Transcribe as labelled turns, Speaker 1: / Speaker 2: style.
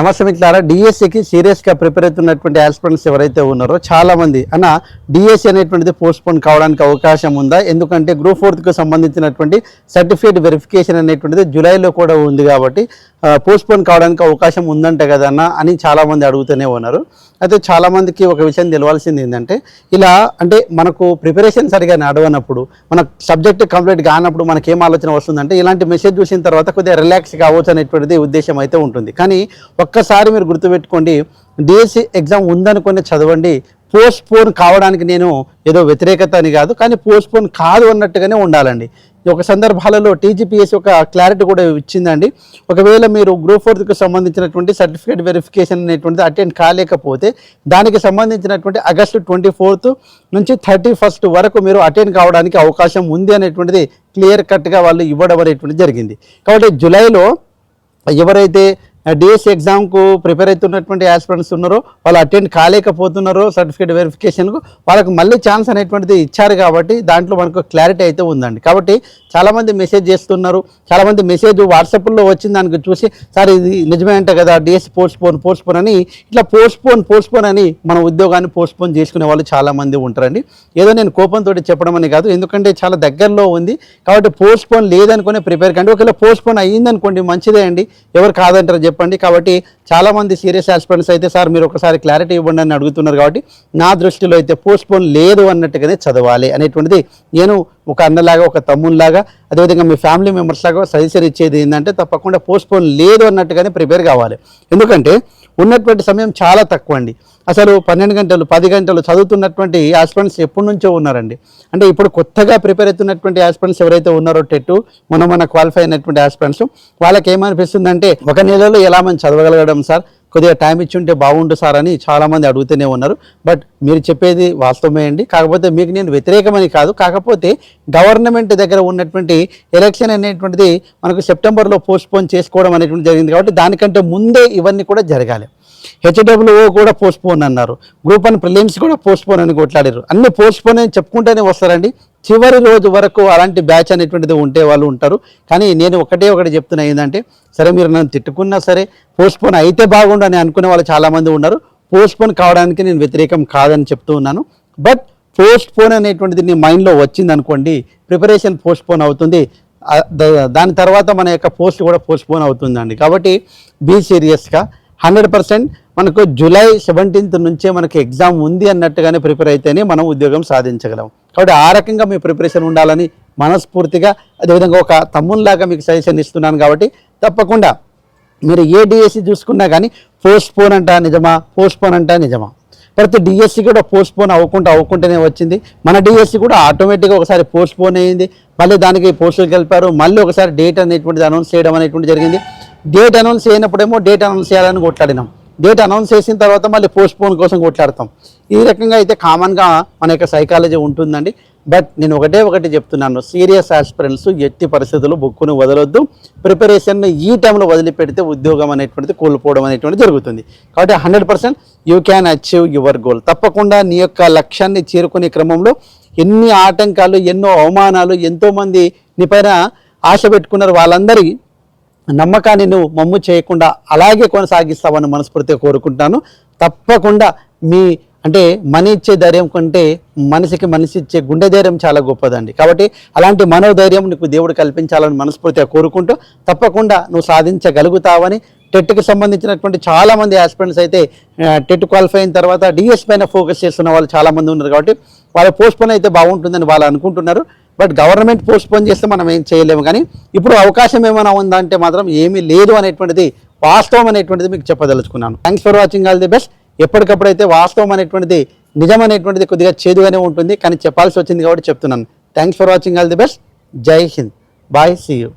Speaker 1: నమస్తే మిత్రులారా డిఎస్సికి సీరియస్గా ప్రిపేర్ అవుతున్నటువంటి ఆస్పిరెంట్స్ ఎవరైతే ఉన్నారో చాలామంది. అన్న డిఎస్సి అనేటువంటిది పోస్ట్పోన్ కావడానికి అవకాశం ఉందా? ఎందుకంటే గ్రూప్ ఫోర్త్కి సంబంధించినటువంటి సర్టిఫికేట్ వెరిఫికేషన్ అనేటువంటిది జూలైలో కూడా ఉంది కాబట్టి పోస్ట్పోన్ కావడానికి అవకాశం ఉందంట కదన్నా అని చాలామంది అడుగుతూనే ఉన్నారు. అయితే చాలామందికి ఒక విషయం తెలియాల్సింది ఏంటంటే ఇలా అంటే మనకు ప్రిపరేషన్ సరిగా నడవనప్పుడు మన సబ్జెక్ట్ కంప్లీట్ కానప్పుడు మనకి ఏం ఆలోచన వస్తుందంటే ఇలాంటి మెసేజ్ చూసిన తర్వాత కొద్దిగా రిలాక్స్ కావచ్చు అనేటువంటిది ఉద్దేశం అయితే ఉంటుంది. కానీ ఒక్కసారి మీరు గుర్తుపెట్టుకోండి డిఎస్సి ఎగ్జామ్ ఉందనుకునే చదవండి పోస్ట్ పోన్ కావడానికి నేను ఏదో వ్యతిరేకత అని కాదు కానీ పోస్ట్ పోన్ కాదు అన్నట్టుగానే ఉండాలండి. ఒక సందర్భాలలో టీజీపీఎస్ ఒక క్లారిటీ కూడా ఇచ్చిందండి. ఒకవేళ మీరు గ్రూప్ ఫోర్త్కి సంబంధించినటువంటి సర్టిఫికేట్ వెరిఫికేషన్ అనేటువంటిది అటెండ్ కాలేకపోతే దానికి సంబంధించినటువంటి ఆగస్టు ట్వంటీ ఫోర్త్ నుంచి థర్టీ ఫస్ట్ వరకు మీరు అటెండ్ కావడానికి అవకాశం ఉంది అనేటువంటిది క్లియర్ కట్గా వాళ్ళు ఇవ్వడం అనేటువంటిది జరిగింది. కాబట్టి జూలైలో ఎవరైతే డిఎస్సి ఎగ్జామ్కు ప్రిపేర్ అవుతున్నటువంటి ఆస్పిరెంట్స్ ఉన్నారో వాళ్ళు అటెండ్ కాలేకపోతున్నారో సర్టిఫికేట్ వెరిఫికేషన్కు వాళ్ళకు మళ్ళీ ఛాన్స్ అనేటువంటిది ఇచ్చారు కాబట్టి దాంట్లో మనకు క్లారిటీ అయితే ఉందండి. కాబట్టి చాలామంది మెసేజ్ చేస్తున్నారు. చాలామంది మెసేజ్ వాట్సాప్లో వచ్చిన దానికి చూసి సార్ ఇది నిజమే అంట కదా డిఎస్సి పోస్ట్ పోన్ పోస్ట్ అని ఇట్లా పోస్ట్ పోన్ పోస్ట్ పోన్ అని మన ఉద్యోగాన్ని పోస్ట్పోన్ చేసుకునే వాళ్ళు చాలామంది ఉంటారండి. ఏదో నేను కోపంతో చెప్పడం అని కాదు ఎందుకంటే చాలా దగ్గరలో ఉంది. కాబట్టి పోస్ట్పోన్ లేదనుకునే ప్రిపేర్ కండి. ఒకవేళ పోస్ట్ పోన్ అయ్యిందనుకోండి మంచిదే అండి. ఎవరు కాదంటారు చెప్పండి. కాబట్టి చాలామంది సీరియస్ ఆస్పిరెంట్స్ అయితే సార్ మీరు ఒకసారి క్లారిటీ ఇవ్వండి అని అడుగుతున్నారు కాబట్టి నా దృష్టిలో అయితే పోస్ట్పోన్ లేదు అన్నట్టుగానే చదవాలి అనేటువంటిది నేను ఒక అన్నలాగా ఒక తమ్ముళ్ళలాగా అదేవిధంగా మీ ఫ్యామిలీ మెంబర్స్ లాగా సజెషన్ ఇచ్చేది ఏంటంటే తప్పకుండా పోస్ట్పోన్ లేదు అన్నట్టుగానే ప్రిపేర్ కావాలి. ఎందుకంటే ఉన్నటువంటి సమయం చాలా తక్కువ అండి అసలు పన్నెండు గంటలు పది గంటలు చదువుతున్నటువంటి ఆస్పిరెంట్స్ ఎప్పటి నుంచో ఉన్నారండి. అంటే ఇప్పుడు కొత్తగా ప్రిపేర్ అవుతున్నటువంటి ఆస్పిరెంట్స్ ఎవరైతే ఉన్నారో టెట్టు మన మన క్వాలిఫై అయినటువంటి ఆస్పిరెంట్స్ వాళ్ళకి ఏమనిపిస్తుందంటే ఒక నెలలో ఎలా మనం చదవగలగడం సార్? కొద్దిగా టైం ఇచ్చి ఉంటే బాగుండు సార్ అని చాలామంది అడుగుతూనే ఉన్నారు. బట్ మీరు చెప్పేది వాస్తవమే అండి. కాకపోతే మీకు నేను వ్యతిరేకమని కాదు. కాకపోతే గవర్నమెంట్ దగ్గర ఉన్నటువంటి ఎలక్షన్ అనేటువంటిది మనకు సెప్టెంబర్లో పోస్ట్పోన్ చేసుకోవడం అనేటువంటి జరిగింది కాబట్టి దానికంటే ముందే ఇవన్నీ కూడా జరగాలి. హెచ్డబ్ల్యూఓ కూడా పోస్ట్పోన్ అన్నారు. గ్రూప్ వన్ ప్రిలిమ్స్ కూడా పోస్ట్పోన్ అని కొట్లాడారు అన్ని పోస్ట్పోన్ అని చెప్పుకుంటూనే వస్తారండి. చివరి రోజు వరకు అలాంటి బ్యాచ్ అనేటువంటిది ఉంటే వాళ్ళు ఉంటారు. కానీ నేను ఒకటే ఒకటి చెప్తున్నా ఏంటంటే సరే మీరు నన్ను తిట్టుకున్నా సరే పోస్ట్పోన్ అయితే బాగుండు అని అనుకునే వాళ్ళు చాలామంది ఉన్నారు. పోస్ట్పోన్ కావడానికి నేను వ్యతిరేకం కాదని చెప్తూ ఉన్నాను. బట్ పోస్ట్పోన్ అనేటువంటిది నీ మైండ్లో వచ్చింది అనుకోండి ప్రిపరేషన్ పోస్ట్పోన్ అవుతుంది. దాని తర్వాత మన యొక్క పోస్ట్ కూడా పోస్ట్పోన్ అవుతుందండి. కాబట్టి బీ సీరియస్గా హండ్రెడ్ పర్సెంట్ మనకు జూలై సెవెంటీన్త్ నుంచే మనకు ఎగ్జామ్ ఉంది అన్నట్టుగానే ప్రిపేర్ అయితేనే మనం ఉద్యోగం సాధించగలం. కాబట్టి ఆ రకంగా మీ ప్రిపరేషన్ ఉండాలని మనస్ఫూర్తిగా అదేవిధంగా ఒక తమ్ముల్లాగా మీకు సజెషన్ ఇస్తున్నాను కాబట్టి తప్పకుండా మీరు ఏ డిఎస్సి చూసుకున్నా కానీ పోస్ట్ పోన్ అంట నిజమా? పోస్ట్ పోన్ అంట నిజమా? ప్రతి డిఎస్సి కూడా పోస్ట్ పోన్ అవ్వకుండా అవ్వకుండానే వచ్చింది. మన డిఎస్సి కూడా ఆటోమేటిక్గా ఒకసారి పోస్ట్ పోన్ అయ్యింది మళ్ళీ దానికి పోస్టులు కలిపారు మళ్ళీ ఒకసారి డేట్ అనేటువంటిది అనౌన్స్ చేయడం అనేటువంటి జరిగింది. డేట్ అనౌన్స్ చేయనప్పుడేమో డేట్ అనౌన్స్ చేయాలని కొట్లాడినాం. డేట్ అనౌన్స్ చేసిన తర్వాత మళ్ళీ పోస్ట్ పోన్ కోసం కొట్లాడతాం. ఈ రకంగా అయితే కామన్గా మన యొక్క సైకాలజీ ఉంటుందండి. బట్ నేను ఒకటే ఒకటి చెప్తున్నాను. సీరియస్ ఆస్పిరెంట్స్ ఎట్టి పరిస్థితుల్లో బుక్కును వదలొద్దు. ప్రిపరేషన్ను ఈ టైంలో వదిలిపెడితే ఉద్యోగం అనేటువంటిది కోల్పోవడం అనేటువంటిది జరుగుతుంది. కాబట్టి hundred percent you can achieve your goal తప్పకుండా నీ యొక్క లక్ష్యాన్ని చేరుకునే క్రమంలో ఎన్ని ఆటంకాలు ఎన్నో అవమానాలు ఎంతోమంది నీ పైన ఆశ పెట్టుకున్నారు వాళ్ళందరి నమ్మకాన్ని నువ్వు మమ్ము చేయకుండా అలాగే కొనసాగిస్తావని మనస్ఫూర్తిగా కోరుకుంటాను తప్పకుండా మీ అంటే మనీ ఇచ్చే ధైర్యం కంటే మనిషికి మనిషి ఇచ్చే గుండె ధైర్యం చాలా గొప్పదండి. కాబట్టి అలాంటి మనోధైర్యం నీకు దేవుడు కల్పించాలని మనస్ఫూర్తిగా కోరుకుంటూ తప్పకుండా నువ్వు సాధించగలుగుతావని టెట్కి సంబంధించినటువంటి చాలామంది ఆస్పిరెంట్స్ అయితే టెట్ క్వాలిఫై అయిన తర్వాత డిఎస్ పైన ఫోకస్ చేస్తున్న వాళ్ళు చాలామంది ఉన్నారు కాబట్టి వాళ్ళ పోస్ట్ పోన్ అయితే బాగుంటుందని వాళ్ళు అనుకుంటున్నారు. బట్ గవర్నమెంట్ పోస్ట్ పోన్ చేస్తే మనం ఏం చేయలేము. కానీ ఇప్పుడు అవకాశం ఏమైనా ఉందా అంటే మాత్రం ఏమీ లేదు అనేటువంటిది వాస్తవం అనేటువంటిది మీకు చెప్పదలుచుకున్నాను. Thanks for watching all the best ఎప్పటికప్పుడైతే వాస్తవం అనేటువంటిది నిజం అనేటువంటిది కొద్దిగా చేదుగానే ఉంటుంది. కానీ చెప్పాల్సి వచ్చింది కాబట్టి చెప్తున్నాను. Thanks for watching all the best Jai Hind. Bye see you